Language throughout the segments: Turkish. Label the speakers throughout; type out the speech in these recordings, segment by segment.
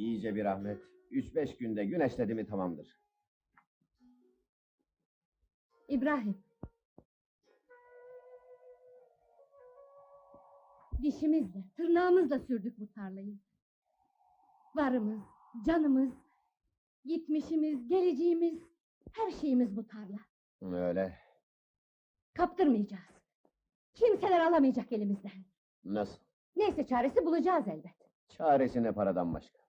Speaker 1: İyice bir rahmet. Üç beş günde güneşledi mi tamamdır.
Speaker 2: İbrahim. Dişimizle, tırnağımızla sürdük bu tarlayı. Varımız, canımız, gitmişimiz, geleceğimiz, her şeyimiz bu tarla.
Speaker 1: Öyle.
Speaker 2: Kaptırmayacağız. Kimseler alamayacak elimizden.
Speaker 1: Nasıl?
Speaker 2: Neyse çaresi bulacağız elbet.
Speaker 1: Çaresi ne paradan başka?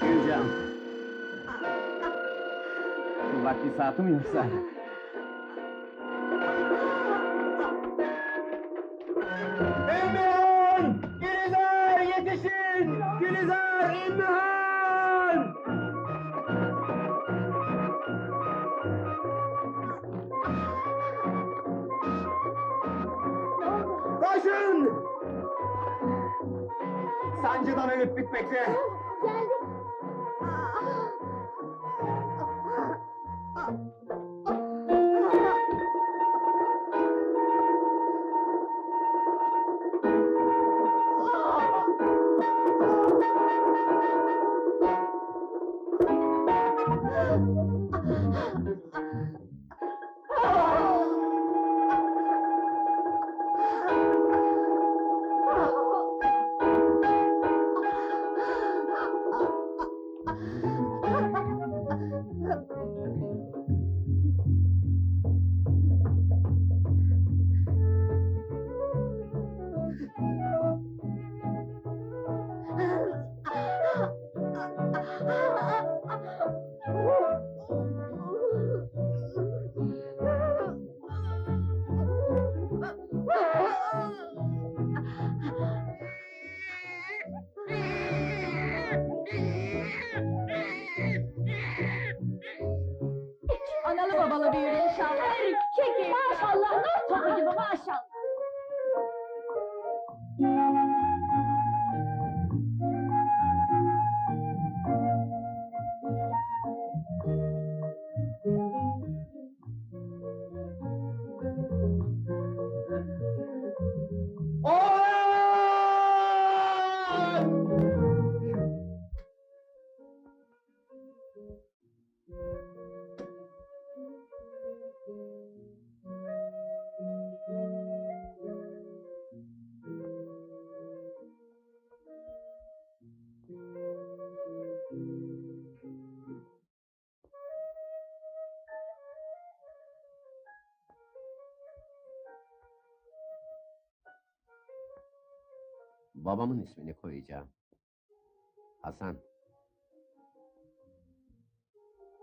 Speaker 1: Gülcan. Vakti saati mi yoksa? Emin! Gülizar yetişin! Gülizar İmmihan! Koşun! Sancıdan ölüp bitmekte.
Speaker 2: Thank you. Babalı büyür inşallah. Çekil. Maşallah. Nur topu gibi maşallah.
Speaker 1: Babamın ismini koyacağım. Hasan.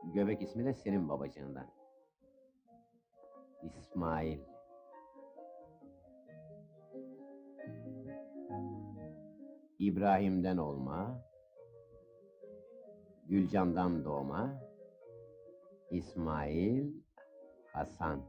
Speaker 1: Göbek ismi de senin babacığından. İsmail. İbrahim'den olma. Gülcan'dan doğma. İsmail Hasan.